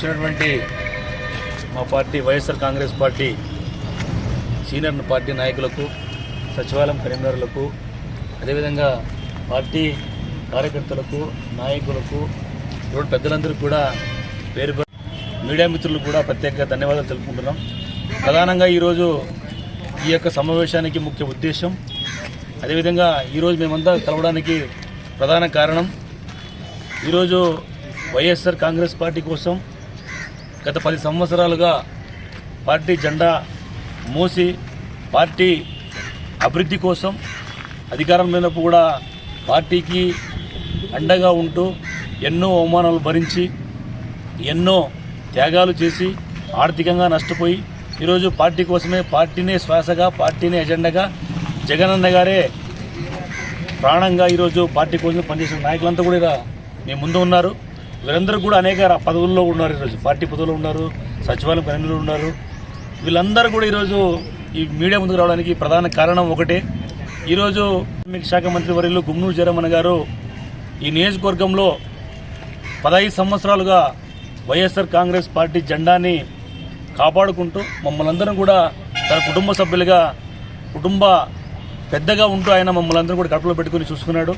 వచ్చినటువంటి మా party YSR Congress party senior party నాయకులకు సచివాలయం కరీంనగర్లకు అదేవిధంగా పార్టీ కార్యకర్తలకు నాయకులకు రోడ్డు పెద్దలందరూ కూడా పేరు మీడియా మిత్రులు కూడా ప్రత్యేక ధన్యవాదాలు తెలుపుకుంటున్నాం. ప్రధానంగా ఈరోజు ఈ యొక్క సమావేశానికి ముఖ్య ఉద్దేశం అదేవిధంగా ఈరోజు మేమంతా కలవడానికి ప్రధాన కారణం ఈరోజు వైఎస్ఆర్ కాంగ్రెస్ పార్టీ కోసం గత పది సంవత్సరాలుగా పార్టీ జెండా మోసి పార్టీ అభివృద్ధి కోసం అధికారం లేనప్పుడు కూడా పార్టీకి అండగా ఉంటూ ఎన్నో అవమానాలు భరించి ఎన్నో త్యాగాలు చేసి ఆర్థికంగా నష్టపోయి ఈరోజు పార్టీ కోసమే పార్టీనే శ్వాసగా పార్టీనే ఎజెండాగా జగనన్న గారే ప్రాణంగా ఈరోజు పార్టీ కోసం పనిచేసిన నాయకులంతా కూడా మీ ముందు ఉన్నారు. వీరందరూ కూడా అనేక పదవుల్లో ఉన్నారు ఈరోజు. పార్టీ పదవుల్లో ఉన్నారు సచివాలయం పనులు ఉన్నారు. వీళ్ళందరూ కూడా ఈరోజు ఈ మీడియా ముందుకు రావడానికి ప్రధాన కారణం ఒకటే. ఈరోజు కార్మిక శాఖ మంత్రి వర్యులు గుమ్నూరు జయరమణ గారు ఈ నియోజకవర్గంలో పదహైదు సంవత్సరాలుగా వైఎస్ఆర్ కాంగ్రెస్ పార్టీ జెండాని కాపాడుకుంటూ మమ్మల్ని అందరం కూడా తన కుటుంబ సభ్యులుగా కుటుంబ పెద్దగా ఉంటూ ఆయన మమ్మల్ని అందరం కూడా కడుపులో పెట్టుకుని చూసుకున్నాడు.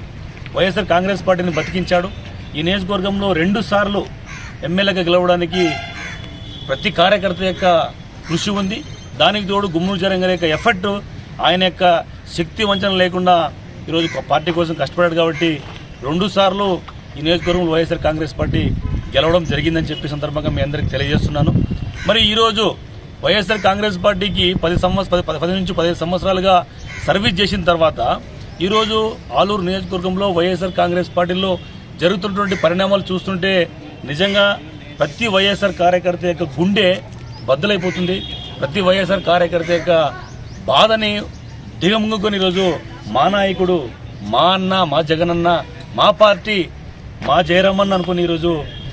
వైఎస్ఆర్ కాంగ్రెస్ పార్టీని బతికించాడు. ఈ నియోజకవర్గంలో రెండు సార్లు ఎమ్మెల్యేగా గెలవడానికి ప్రతి కార్యకర్త యొక్క కృషి ఉంది. దానికి తోడు గుమ్మూరు జరంగర్ యొక్క ఎఫర్ట్ ఆయన యొక్క శక్తి వంచన లేకుండా ఈరోజు పార్టీ కోసం కష్టపడాడు కాబట్టి రెండు సార్లు ఈ నియోజకవర్గంలో వైఎస్ఆర్ కాంగ్రెస్ పార్టీ గెలవడం జరిగిందని చెప్పి సందర్భంగా మీ అందరికీ తెలియజేస్తున్నాను. మరి ఈరోజు వైఎస్ఆర్ కాంగ్రెస్ పార్టీకి పది సంవత్సర పది పది నుంచి పదిహేను సంవత్సరాలుగా సర్వీస్ చేసిన తర్వాత ఈరోజు ఆలూరు నియోజకవర్గంలో వైఎస్ఆర్ కాంగ్రెస్ పార్టీలో జరుగుతున్నటువంటి పరిణామాలు చూస్తుంటే నిజంగా ప్రతి వైఎస్ఆర్ కార్యకర్త యొక్క గుండె బద్దలైపోతుంది. ప్రతి వైఎస్ఆర్ కార్యకర్త యొక్క బాధని దిగముంగుకొని ఈరోజు మా నాయకుడు మా అన్న మా జగనన్న మా పార్టీ మా జయరామన్న అనుకుని ఈరోజు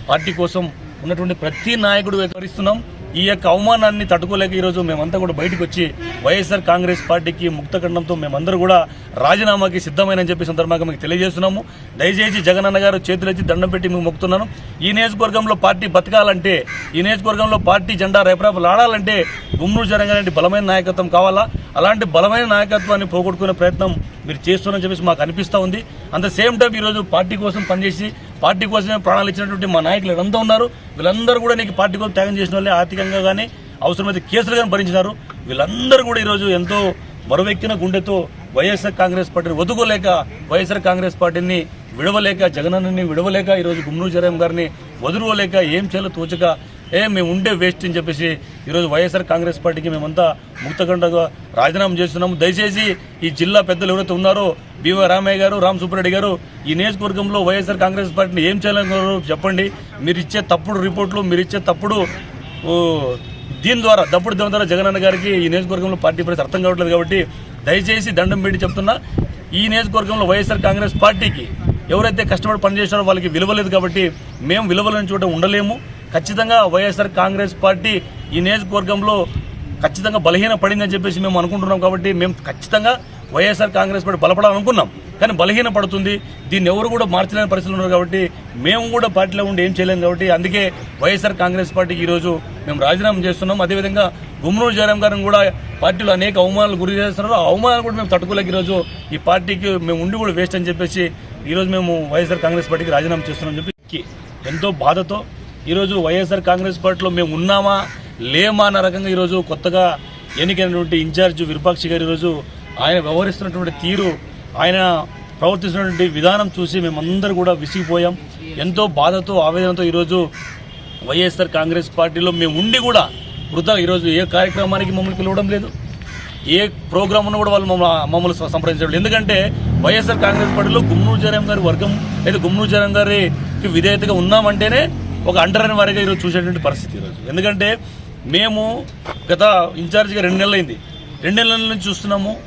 పార్టీ కోసం ఉన్నటువంటి ప్రతి నాయకుడు వ్యవహరిస్తున్నాం. ఈ యొక్క అవమానాన్ని తట్టుకోలేక ఈరోజు మేమంతా కూడా బయటకు వచ్చి వైఎస్ఆర్ కాంగ్రెస్ పార్టీకి ముక్తఖండంతో మేమందరూ కూడా రాజీనామాకి సిద్ధమైనని చెప్పి సందర్భంగా మీకు తెలియజేస్తున్నాము. దయచేసి జగనన్న గారు చేతులెత్తి దండం పెట్టి మేము మొక్కుతున్నాను. ఈ నియోజకవర్గంలో పార్టీ బతకాలంటే ఈ నియోజకవర్గంలో పార్టీ జెండా రేపరేపలాడాలంటే గుమ్నూరు జరగాలంటే బలమైన నాయకత్వం కావాలా? అలాంటి బలమైన నాయకత్వాన్ని పోగొట్టుకునే ప్రయత్నం మీరు చేస్తున్నారని చెప్పేసి మాకు అనిపిస్తూ ఉంది. అంత సేమ్ టైం ఈరోజు పార్టీ కోసం పనిచేసి పార్టీ కోసమే ప్రాణాలు ఇచ్చినటువంటి మా నాయకులు ఎంతో ఉన్నారు వీళ్ళందరూ కూడా నీకు పార్టీ కోసం త్యాగం చేసిన వాళ్ళే. ఆర్థికంగా కానీ అవసరమైతే కేసులు కానీ భరించినారు. వీళ్ళందరూ కూడా ఈరోజు ఎంతో బరువెక్కిన గుండెతో వైఎస్ఆర్ కాంగ్రెస్ పార్టీని వదుకోలేక వైఎస్ఆర్ కాంగ్రెస్ పార్టీని విడవలేక జగనన్నని విడవలేక ఈరోజు గుమ్నూరు జరం గారిని వదులుకోలేక ఏం చేయాలో తోచక ఏ మేము ఉండే వేస్ట్ అని చెప్పేసి ఈరోజు వైఎస్ఆర్ కాంగ్రెస్ పార్టీకి మేమంతా ముక్తగండగా రాజీనామా చేస్తున్నాము. దయచేసి ఈ జిల్లా పెద్దలు ఎవరైతే ఉన్నారో బీవై రామయ్య గారు రామ్ సుబ్బారెడ్డి గారు ఈ నియోజకవర్గంలో వైఎస్ఆర్ కాంగ్రెస్ పార్టీని ఏం చేయాలనుకున్నారు చెప్పండి. మీరు ఇచ్చే తప్పుడు రిపోర్ట్లు మీరు ఇచ్చే తప్పుడు దీని ద్వారా తప్పుడు దీని ద్వారా జగనన్న గారికి ఈ నియోజకవర్గంలో పార్టీ పరిస్థితి అర్థం కావట్లేదు కాబట్టి దయచేసి దండం పెట్టి చెప్తున్నా ఈ నియోజకవర్గంలో వైఎస్ఆర్ కాంగ్రెస్ పార్టీకి ఎవరైతే కష్టపడి పనిచేశారో వాళ్ళకి విలువలేదు కాబట్టి మేము విలువలేని చోట ఉండలేము. ఖచ్చితంగా వైఎస్ఆర్ కాంగ్రెస్ పార్టీ ఈ నియోజకవర్గంలో ఖచ్చితంగా బలహీన పడిందని చెప్పేసి మేము అనుకుంటున్నాం కాబట్టి మేము ఖచ్చితంగా వైఎస్ఆర్ కాంగ్రెస్ పార్టీ బలపడాలనుకున్నాం. కానీ బలహీన పడుతుంది దీన్ని ఎవరు కూడా మార్చలేని పరిస్థితులు ఉన్నారు కాబట్టి మేము కూడా పార్టీలో ఉండి ఏం చేయలేము కాబట్టి అందుకే వైఎస్ఆర్ కాంగ్రెస్ పార్టీకి ఈరోజు మేము రాజీనామా చేస్తున్నాం. అదేవిధంగా గుమ్మనూరు జయరాం గారిని కూడా పార్టీలో అనేక అవమానాలు గురి చేస్తున్నారు. ఆ అవమానాలు కూడా మేము తట్టుకోలేక ఈరోజు ఈ పార్టీకి మేము ఉండి కూడా వేస్ట్ అని చెప్పేసి ఈరోజు మేము వైఎస్ఆర్ కాంగ్రెస్ పార్టీకి రాజీనామా చేస్తున్నాం చెప్పి ఎంతో బాధతో ఈరోజు వైఎస్ఆర్ కాంగ్రెస్ పార్టీలో మేము ఉన్నామా? లేమా అన్న రకంగా ఈరోజు కొత్తగా ఎన్నికైనటువంటి ఇన్ఛార్జ్ విరూపాక్షి గారు ఈరోజు ఆయన వ్యవహరిస్తున్నటువంటి తీరు ఆయన ప్రవర్తిస్తున్నటువంటి విధానం చూసి మేమందరూ కూడా విసిగిపోయాం. ఎంతో బాధతో ఆవేదనతో ఈరోజు వైఎస్ఆర్ కాంగ్రెస్ పార్టీలో మేము ఉండి కూడా వృధా ఈరోజు ఏ కార్యక్రమానికి మమ్మల్ని పిలవడం లేదు. ఏ ప్రోగ్రామ్ను ఉన్నా కూడా వాళ్ళు మమ్మల్ని మమ్మల్ని సంప్రదించడం ఎందుకంటే వైఎస్ఆర్ కాంగ్రెస్ పార్టీలో గుమ్నూరు జరం గారి వర్గం లేదా గుమ్నూరు జరం గారికి విధేయతగా ఉన్నామంటేనే ఒక అంటరాని వారిగా ఈరోజు చూసేటువంటి పరిస్థితి ఈరోజు. ఎందుకంటే మేము గత ఇన్ఛార్జిగా రెండు నెలలైంది. రెండు నెలల నుంచి చూస్తున్నాము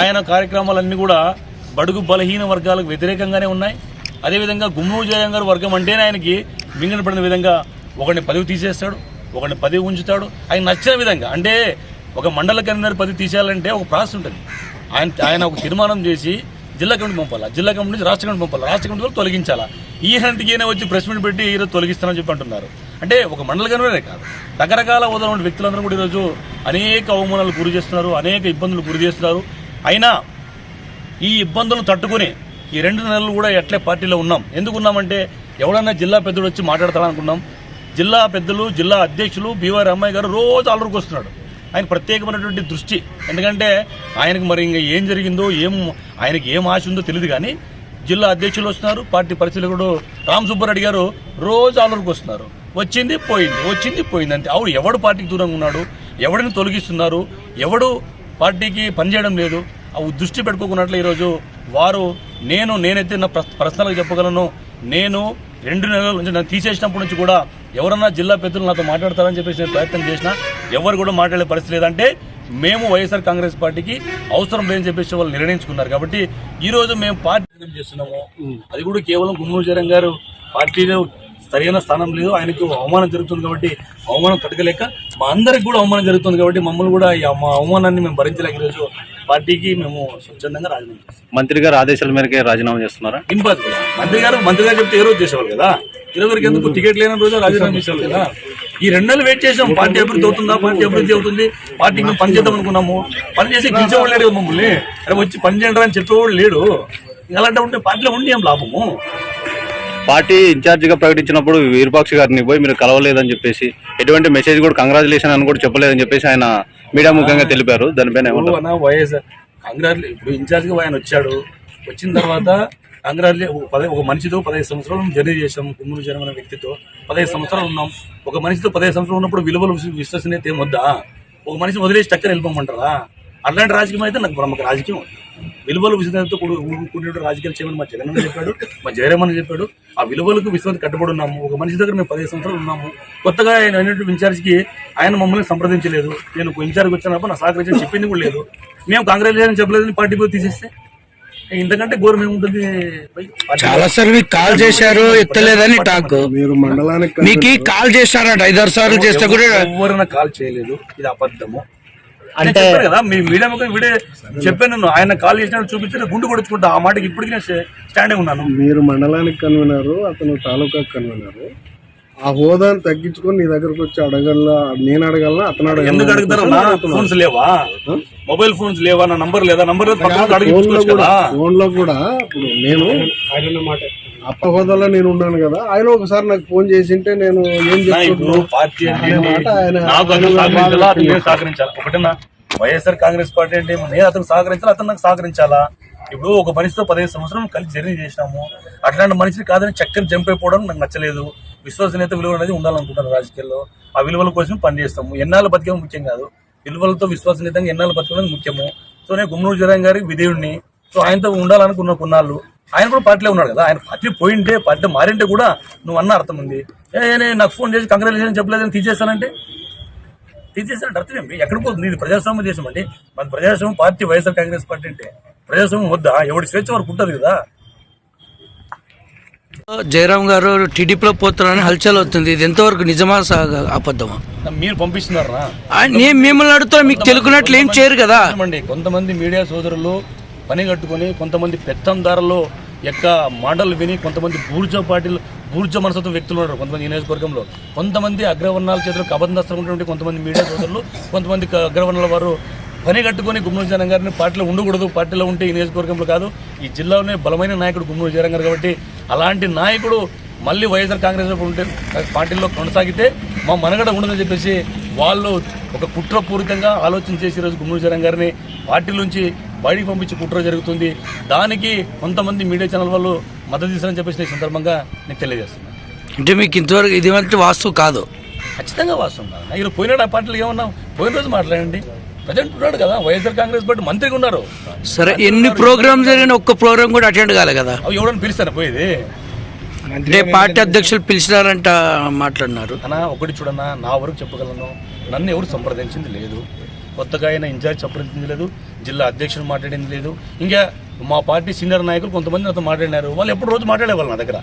ఆయన కార్యక్రమాలన్నీ కూడా బడుగు బలహీన వర్గాలకు వ్యతిరేకంగానే ఉన్నాయి. అదేవిధంగా గుమ్మూరు జయం గారు వర్గం అంటేనే ఆయనకి మింగిన పడిన విధంగా ఒకరిని పదవి తీసేస్తాడు ఒకరిని పదవి ఉంచుతాడు. ఆయన నచ్చిన విధంగా అంటే ఒక మండల కన్వీనర్ పదవి తీసేయాలంటే ఒక ప్రాసెస్ ఉంటుంది. ఆయన ఆయన ఒక తీర్మానం చేసి జిల్లా కమిటీ పంపాలా? జిల్లా కమిటీ నుంచి రాష్ట్ర కమిటీ పంపాలా? రాష్ట్ర కమిటీ వాళ్ళు తొలగించాలా? ఈ హంటికి ఈయన వచ్చి ప్రెస్ మీట్ పెట్టి ఈరోజు తొలగిస్తానని చెప్పి అంటున్నారు. అంటే ఒక మండల కన్వీనరే కాదు. రకరకాల ఉదాహరణ వ్యక్తులందరూ కూడా ఈరోజు అనేక అవమానాలు గురి చేస్తున్నారు అనేక ఇబ్బందులు గురి చేస్తున్నారు. అయినా ఈ ఇబ్బందులు తట్టుకుని ఈ రెండు నెలలు కూడా ఎట్లే పార్టీలో ఉన్నాం? ఎందుకు ఉన్నామంటే ఎవడన్నా జిల్లా పెద్దడు వచ్చి మాట్లాడతారనుకున్నాం జిల్లా పెద్దలు జిల్లా అధ్యక్షులు బీవై అమ్మాయి గారు రోజు ఆలూరుకు వస్తున్నాడు. ఆయన ప్రత్యేకమైనటువంటి దృష్టి. ఎందుకంటే ఆయనకు మరి ఇంకా ఏం జరిగిందో ఏం ఆయనకి ఏం ఆశ ఉందో తెలియదు కానీ జిల్లా అధ్యక్షులు వస్తున్నారు పార్టీ పరిశీలకుడు రామ్ సుబ్బారెడ్డి గారు రోజు ఆలూరుకు వస్తున్నారు. వచ్చింది పోయింది వచ్చింది పోయింది అంతే. అవును ఎవడు పార్టీకి దూరంగా ఉన్నాడు ఎవడిని తొలగిస్తున్నారు ఎవడు పార్టీకి పనిచేయడం లేదు. అవి దృష్టి పెట్టుకోకున్నట్లు ఈరోజు వారు నేను నేనైతే నా పర్స్- పర్సనల్గా చెప్పగలను. నేను రెండు నెలల నుంచి నన్ను తీసేసినప్పటి నుంచి కూడా ఎవరన్నా జిల్లా పెద్దలు నాతో మాట్లాడతారని చెప్పేసి నేను ప్రయత్నం చేసినా. ఎవరు కూడా మాట్లాడే పరిస్థితి లేదంటే మేము వైఎస్ఆర్ కాంగ్రెస్ పార్టీకి అవసరం లేదని చెప్పేసి వాళ్ళు నిర్ణయించుకున్నారు. కాబట్టి ఈ రోజు మేము పార్టీ చేస్తున్నాము. అది కూడా కేవలం గుమ్మూరు జరం గారు పార్టీలో సరైన స్థానం లేదు. ఆయనకు అవమానం జరుగుతుంది కాబట్టి అవమానం తట్టుకోలేక మా అందరికి కూడా అవమానం జరుగుతుంది కాబట్టి మమ్మల్ని కూడా ఈ మా అవమానాన్ని మేము భరించలేక ఈరోజు పార్టీకి మేము స్వచ్ఛందంగా రాజీనామా చేస్తాం మంత్రి గారు ఆదేశాల మేరకే రాజీనామా చేస్తున్నారా? ఇంపాసిబుల్ మంత్రి గారు మంత్రి గారు చెప్తే ఏ రోజు చేసేవాళ్ళు కదా? ఇరవై వరకు ఎందుకు? టికెట్ లేని రోజు రాజీనామా చేసేవాళ్ళు కదా? ఈ రెండు నెలలు వెయిట్ చేసాం పార్టీ అభివృద్ధి అవుతుందా? పార్టీ అభివృద్ధి అవుతుంది. పార్టీకి మేము పని చేద్దాం అనుకున్నాము. పని చేసి గెలిచేవాళ్ళు లేడు కదా మమ్మల్ని. అరే వచ్చి పని చేయండి అని చెప్పేవాడు లేడు. అలాంటి ఉంటే పార్టీలో ఉండి ఏం లాభము? పార్టీ ఇన్ఛార్జ్గా ప్రకటించినప్పుడు వీరపాక్షి గారిని పోయి మీరు కలవలేదని చెప్పేసి ఎటువంటి మెసేజ్ కూడా కంగ్రాచులేషన్ అని కూడా చెప్పలేదని చెప్పేసి ఆయన మీడియా ముఖంగా తెలిపారు. దానిపైన వైఎస్ఆర్ కాంగ్రెస్ ఇప్పుడు ఇన్ఛార్జ్గా ఆయన వచ్చాడు. వచ్చిన తర్వాత ఆంధ్రాలో పదే ఒక మనిషితో పదహైదు సంవత్సరాలు జర్నీ చేసాం కుమ్మూరు జనం అనే వ్యక్తితో. పదహైదు సంవత్సరాలు ఉన్నాం. ఒక మనిషితో పదహైదు సంవత్సరాలు ఉన్నప్పుడు విలువలు విశ్వసనీయత ఏమొద్దా వద్దా? ఒక మనిషిని వదిలేసి చక్కర వెళ్ళిపోమంటారా? అట్లాంటి రాజకీయం అయితే నాకు మాకు రాజకీయం విలువలు విశ్వసనీయతతో కూడి కూడిన రాజకీయాలు చేయమని మా జగన్ చెప్పాడు మా జయరామన్ చెప్పాడు. ఆ విలువలకు విశ్వాసం కట్టుబడి ఉన్నాము. ఒక మనిషి దగ్గర మేము పదిహేను సంవత్సరాలు ఉన్నాము. కొత్తగా ఆయన అయినటువంటి ఇన్ఛార్జ్కి ఆయన మమ్మల్ని సంప్రదించలేదు. నేను ఒక ఇన్ఛార్జ్ వచ్చినప్పుడు నా సహకరించని చెప్పింది కూడా లేదు. మేము కాంగ్రెస్ లేదని చెప్పలేదని పార్టీ పోయి తీసేస్తే ఇంతకంటే ఘోరం ఏముంటుంది? చాలా సార్లు మీకు కాల్ చేశారు ఎత్తలేదని టాక్. మీరు మండలానికి మీకు కాల్ చేశారంట ఐదారు సార్లు చేస్తే కూడా ఎవరైనా కాల్ చేయలేదు ఇది అబద్ధము. అంటే చెప్పాను కదా మీ మీడియా వీడే చెప్పాను ఆయన కాల్ చేసినట్టు చూపించి గుండు కొడుచుకుంటా ఆ మాటకి ఇప్పటికీ నేను ఉన్నాను. మీరు మండలానికి కన్వీనరు అతను తాలూకా కన్వీనరు. ఆ హోదాను తగ్గించుకొని నీ దగ్గరకు వచ్చి అడగల్లా నేను అడగలనా అతను ఎందుకు అడుగుతారు ఫోన్స్ లేవా? మొబైల్ ఫోన్స్ లేవా నా నంబర్ లేదా? నంబర్ లేదు పక్కన అడిగి ఫోన్లో చూసుకోవచ్చు కూడా ఇప్పుడు నేను అప్ప హోదాలో నేను ఉన్నాను కదా ఆయన ఒకసారి నాకు ఫోన్ చేసింటే నేను ఏం నా ఇప్పుడు చెప్తున్నాను పార్టీ అంటే అనే మాట ఆయన నాకు అతను సహకరించాలా? అతను నేను సహకరించాలా? ఒకటేనా? వైఎస్ఆర్ కాంగ్రెస్ పార్టీ అంటే నేను అతను సహకరించాలా? అతను నాకు సహకరించాలా? ఇప్పుడు ఒక మనిషితో పదిహేను సంవత్సరం కలిసి జర్నీ చేసినాము. అట్లాంటి మనిషిని కాదని చక్కని జంప్ అయిపోవడం నాకు నచ్చలేదు. విశ్వసనీయత విలువ అనేది ఉండాలనుకుంటాను రాజకీయాల్లో. ఆ విలువల కోసం పనిచేస్తాము ఎన్నాళ్ళు బతికేమో ముఖ్యం కాదు. విలువలతో విశ్వసనీయతంగా ఎన్నాళ్ళు బతకడం ముఖ్యము. సో నేను గుమ్మనూరు జరం గారికి విధేయుడిని. సో ఆయనతో ఉండాలనుకున్న కొన్నాళ్ళు. ఆయన కూడా పార్టీలో ఉన్నాడు కదా. ఆయన పార్టీ పోయింటే పార్టీ మారింటే కూడా నువ్వు అన్న అర్థం ఉంది. ఏ నేను నాకు ఫోన్ చేసి కంగ్రాచులేషన్ చెప్పలేదని తీసేస్తానంటే తీసేసానంటే అర్థం ఏమి? ఎక్కడ పోతుంది? ఇది ప్రజాస్వామ్య దేశం అండి. మన ప్రజాస్వామ్యం పార్టీ వైఎస్ఆర్ కాంగ్రెస్ పార్టీ అంటే. ప్రజాస్వామ్యం వద్దా? ఎవడి స్వేచ్ఛ వరకు ఉంటుంది కదా. జయరామ్ గారు టీడీపీలో పోతున్నారని హల్చల్ అవుతుంది. ఇది ఎంతవరకు నిజమా అబద్ధమా? మీరు పంపిస్తున్నారా? నేను మిమ్మల్ని అడుగుతున్నా మీకు తెలుగునట్లు ఏం చేయరు కదా. కొంతమంది మీడియా సోదరులు పని కట్టుకొని కొంతమంది పెత్తందారులు యొక్క మాటలు విని కొంతమంది బూర్జ పార్టీలు బూర్జ మనసుతో వ్యక్తులు ఉన్నారు కొంతమంది నియోజకవర్గంలో. కొంతమంది అగ్రవర్ణాల చేతులకు అబద్ధస్తులు ఉన్నటువంటి కొంతమంది మీడియా సోదరులు కొంతమంది అగ్రవర్ణాల వారు పని కట్టుకొని గుమ్మూరు జనం గారిని పార్టీలో ఉండకూడదు. పార్టీలో ఉంటే ఈ నియోజకవర్గంలో కాదు. ఈ జిల్లాలోనే బలమైన నాయకుడు గుమ్మూరు జనం గారు కాబట్టి అలాంటి నాయకుడు మళ్ళీ వైఎస్ఆర్ కాంగ్రెస్ ఉంటే పార్టీలో కొనసాగితే మా మనగడ ఉండదని చెప్పేసి వాళ్ళు ఒక కుట్రపూరితంగా ఆలోచన చేసి ఈరోజు గుమ్మూరు జనం గారిని పార్టీలోంచి బయటికి పంపించి కుట్ర జరుగుతుంది. దానికి కొంతమంది మీడియా ఛానల్ వాళ్ళు మద్దతు ఇస్తారని చెప్పేసి సందర్భంగా నేను తెలియజేస్తున్నాను. అంటే మీకు ఇంతవరకు ఇది వంటి వాస్తు కాదు. ఖచ్చితంగా వాస్తున్నాను ఈరోజు పోయినాడు ఆ పార్టీలు ఏమన్నాం పోయిన రోజు మాట్లాడండి. ప్రజెంట్ ఉన్నాడు కదా వైఎస్ఆర్ కాంగ్రెస్ పార్టీ మంత్రిగా ఉన్నారు. సరే ఎన్ని ప్రోగ్రామ్ జరిగిన ఒక్క ప్రోగ్రామ్ కూడా అటెండ్ కాలే కదా. అవి ఎవడని పిలుస్తాను పోయేది? అంటే పార్టీ అధ్యక్షులు పిలిచినారంట మాట్లాడినారు. అన్నా ఒకటి చూడన్నా నా వరకు చెప్పగలను నన్ను ఎవరు సంప్రదించింది లేదు. కొత్తగా ఆయన ఇన్ఛార్జ్ సంప్రదించింది లేదు జిల్లా అధ్యక్షుడు మాట్లాడింది లేదు. ఇంకా మా పార్టీ సీనియర్ నాయకులు కొంతమంది నాతో మాట్లాడినారు. వాళ్ళు ఎప్పుడు రోజు మాట్లాడేవాళ్ళు నా దగ్గర.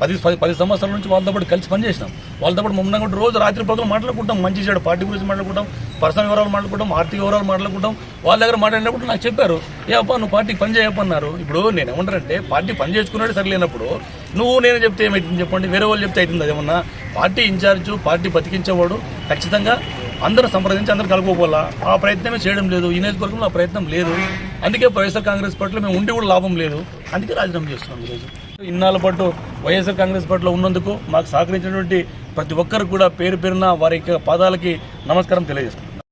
పది పది పది సంవత్సరాల నుంచి వాళ్ళతో పాటు కలిసి పనిచేసినాం. వాళ్ళతో పాటు మమ్మల్ని కూడా రోజు రాత్రి పగలు మాట్లాడుకుంటాం మంచి చెడు పార్టీ గురించి మాట్లాడుకుంటాం పర్సనల్ వివరాలు మాట్లాడుకుంటాం ఆర్థిక వివరాలు మాట్లాడుకుంటాం. వాళ్ళ దగ్గర మాట్లాడినప్పుడు నాకు చెప్పారు ఏ అప్ప నువ్వు పార్టీకి పని చేయప్పన్నారు. ఇప్పుడు నేను ఏమంటారంటే పార్టీ పని చేసుకున్నాడు సరిలేనప్పుడు నువ్వు నేను చెప్తే ఏమైతుంది చెప్పండి వేరే వాళ్ళు చెప్తే అవుతుంది అదేమన్నా పార్టీ ఇన్ఛార్జ్ పార్టీ బతికించేవాడు ఖచ్చితంగా అందరూ సంప్రదించి అందరూ కలుపుకోవాలా? ఆ ప్రయత్నమే చేయడం లేదు ఈ నియోజకవర్గంలో ఆ ప్రయత్నం లేదు. అందుకే వైఎస్ఆర్ కాంగ్రెస్ పార్టీలో మేము ఉండి కూడా లాభం లేదు. అందుకే రాజీనామా చేస్తున్నాం ఈరోజు. ఇన్నాళ్ళ పాటు వైఎస్ఆర్ కాంగ్రెస్ పార్టీలో ఉన్నందుకు మాకు సహకరించినటువంటి ప్రతి ఒక్కరు కూడా పేరు పేరున వారి యొక్క పాదాలకి నమస్కారం తెలియజేస్తాం